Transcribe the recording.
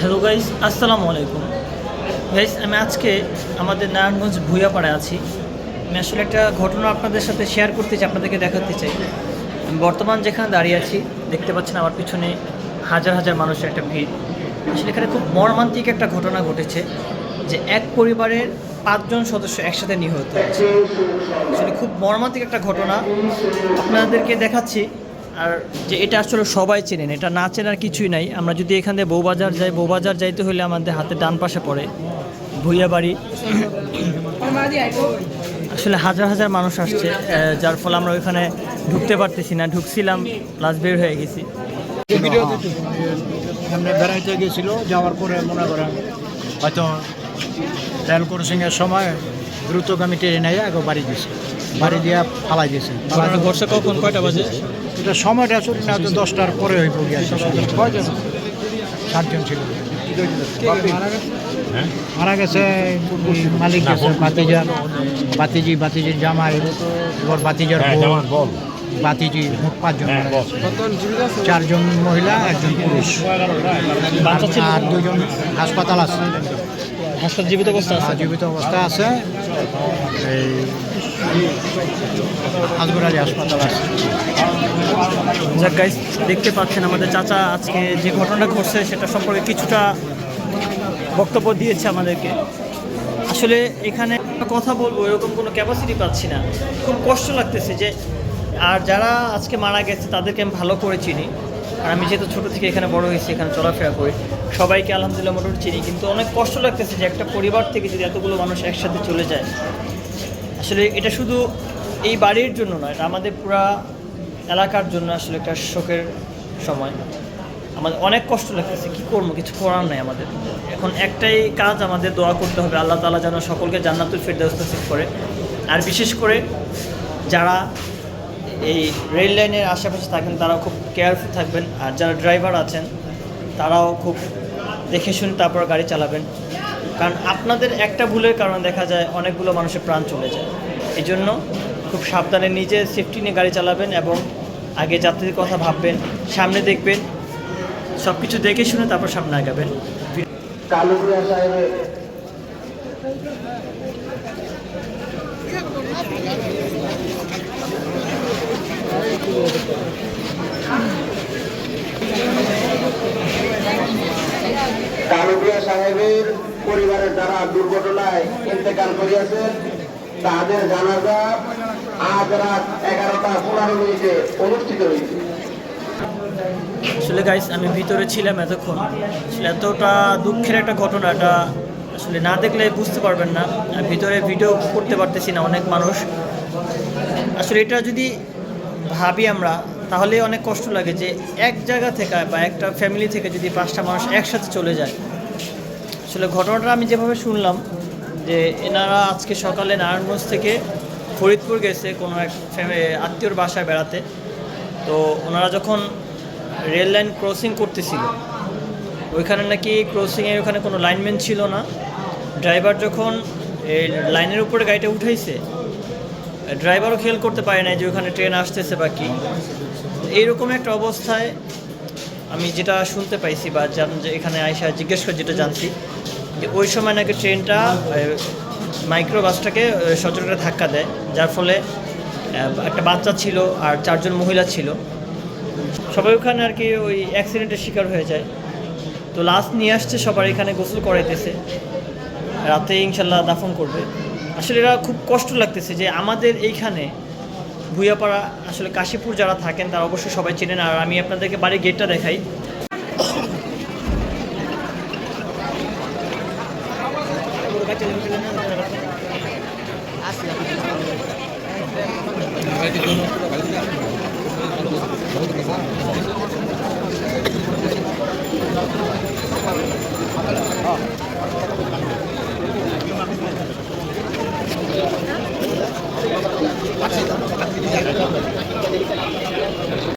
Hello guys আসসালামু আলাইকুম guys আমি আজকে আমাদের নারায়ণগঞ্জ ভুইয়াপাড়ায় আছি। আমি আসলে একটা ঘটনা আপনাদের সাথে শেয়ার করতে চাই, আপনাদেরকে দেখাতে চাই। আমি বর্তমান যেখানে দাঁড়িয়ে আছি, দেখতে পাচ্ছেন আমার পিছনে হাজার হাজার মানুষের একটা ভিড়। আসলে এখানে খুব মর্মান্তিক একটা ঘটনা ঘটেছে যে এক পরিবারের পাঁচজন সদস্য একসাথে নিহত হয়েছে। আসলে খুব মর্মান্তিক একটা ঘটনা। আপনাদেরকে দেখাচ্ছি আর যে এটা আসলে সবাই চেনেন, এটা না চেনার কিছুই নাই। আমরা যদি এখান থেকে বউবাজার যাই বউবাজার যাইতে হলে আমাদের হাতে ডান পাশে পড়ে ভুইয়া বাড়ি আসলে হাজার হাজার মানুষ আসছে যার ফলে আমরা ওইখানে ঢুকতে পারতেছি না, ঢুকছিলাম লাস্ট বের হয়ে গেছি। বেড়াইতে গেছিল, যাওয়ার পরে মনে করেন হয়তো রেল ক্রসিংয়ের সময় দ্রুতগামী ট্রেনে আগে বাড়ি দিয়েছে বাড়ি দিয়ে ফালাই দিয়েছে কখন? কয়টা বাজে? এটা সময়টা আসলে না তো দশটার পরে হয়ে পড়ে গেছে কয়জন? সাতজন ছিল। মারা গেছে মালিক গেছে বাতিজার বাতিজি বাতিজির জামাই এবার বাতিজার বউ, বাতিজি মোট পাঁচজন চারজন মহিলা একজন পুরুষ। আর দুজন হাসপাতাল আছে। হাসপাতাল জীবিত অবস্থা আছে? জীবিত অবস্থা আছে। এই হাসপাতালি হাসপাতাল আছে। যাক গাইস দেখতে পাচ্ছেন আমাদের চাচা আজকে যে ঘটনাটা ঘটছে সেটা সম্পর্কে কিছুটা বক্তব্য দিয়েছে আমাদেরকে। আসলে এখানে কথা বলব, এরকম কোনো ক্যাপাসিটি পাচ্ছি না। খুব কষ্ট লাগতেছে যে, আর যারা আজকে মারা গেছে তাদেরকে আমি ভালো করে চিনি। আর আমি যেহেতু ছোটো থেকে এখানে বড় হয়েছি, এখানে চলাফেরা করি। সবাইকে আলহামদুলিল্লাহ মোটামুটি চিনি। কিন্তু অনেক কষ্ট লাগতেছে যে একটা পরিবার থেকে যদি এতগুলো মানুষ একসাথে চলে যায়। আসলে এটা শুধু এই বাড়ির জন্য নয়, এটা আমাদের পুরা এলাকার জন্য আসলে একটা শোকের সময়। আমাদের অনেক কষ্ট লাগতেছে, কী করব, কিছু করার নাই আমাদের। এখন একটাই কাজ আমাদের দোয়া করতে হবে, আল্লাহ তালা যেন সকলকে জান্নাতুল ফেরদাউস নসিব করে। আর বিশেষ করে যারা এই রেল লাইনের আশেপাশে থাকেন, তারাও খুব কেয়ারফুল থাকবেন। আর যারা ড্রাইভার আছেন তারাও খুব দেখে শুনে তারপর গাড়ি চালাবেন। কারণ আপনাদের একটা ভুলের কারণে দেখা যায় অনেকগুলো মানুষের প্রাণ চলে যায়। এই জন্য খুব সাবধানে নিজে সেফটি নিয়ে গাড়ি চালাবেন এবং আগে যাত্রীর কথা ভাববেন, সামনে দেখবেন সব কিছু দেখে শুনে তারপর সামনে আগাবেন। পরিবারের যারা দুর্ঘটনায় ইন্তেকাল করিয়াছেন তাদের জানাজা আজ রাত এগারোটা পনেরো মিনিটে অনুষ্ঠিত হয়েছে আসলে গাইস আমি ভিতরে ছিলাম এতক্ষণ। এতটা দুঃখের একটা ঘটনা, এটা আসলে না দেখলে বুঝতে পারবেন না। ভিতরে ভিডিও করতে পারতেছি না অনেক মানুষ। আসলে এটা যদি ভাবি আমরা, তাহলে অনেক কষ্ট লাগে যে এক জায়গা থেকে বা একটা ফ্যামিলি থেকে যদি পাঁচটা মানুষ একসাথে চলে যায় আসলে ঘটনাটা আমি যেভাবে শুনলাম, যে এনারা আজকে সকালে নারায়ণগঞ্জ থেকে ফরিদপুর গেছে কোনো এক আত্মীয়র বাসায় বেড়াতে। তো ওনারা যখন রেল লাইন ক্রসিং করতেছিল, ওইখানে নাকি ক্রসিংয়ে ওখানে কোনো লাইনম্যান ছিল না। ড্রাইভার যখন এই লাইনের উপরে গাড়িটা উঠাইছে, ড্রাইভারও খেয়াল করতে পারে নাই যে ওখানে ট্রেন আসতেছে বা কি। এইরকম একটা অবস্থায় আমি যেটা শুনতে পাইছি বা যে এখানে আয়সা জিজ্ঞেস করে যেটা জানছি ওই সময় নাকি ট্রেনটা মাইক্রো বাসটাকে সচরাচর ধাক্কা দেয়, যার ফলে একটা বাচ্চা ছিল আর চারজন মহিলা ছিল। সবাই ওখানে আর কি ওই অ্যাক্সিডেন্টের শিকার হয়ে যায়। তো লাস্ট নিয়ে আসছে সবার এখানে গোসল করাইতেছে। রাতে ইনশাল্লাহ দাফন করবে। আসলে এরা খুব কষ্ট লাগতেছে যে আমাদের এইখানে ভুইয়াপাড়া, আসলে কাশীপুর যারা থাকেন, তারা অবশ্যই সবাই চেনেন। আর আমি আপনাদেরকে বাড়ির গেটটা দেখাই। Oh.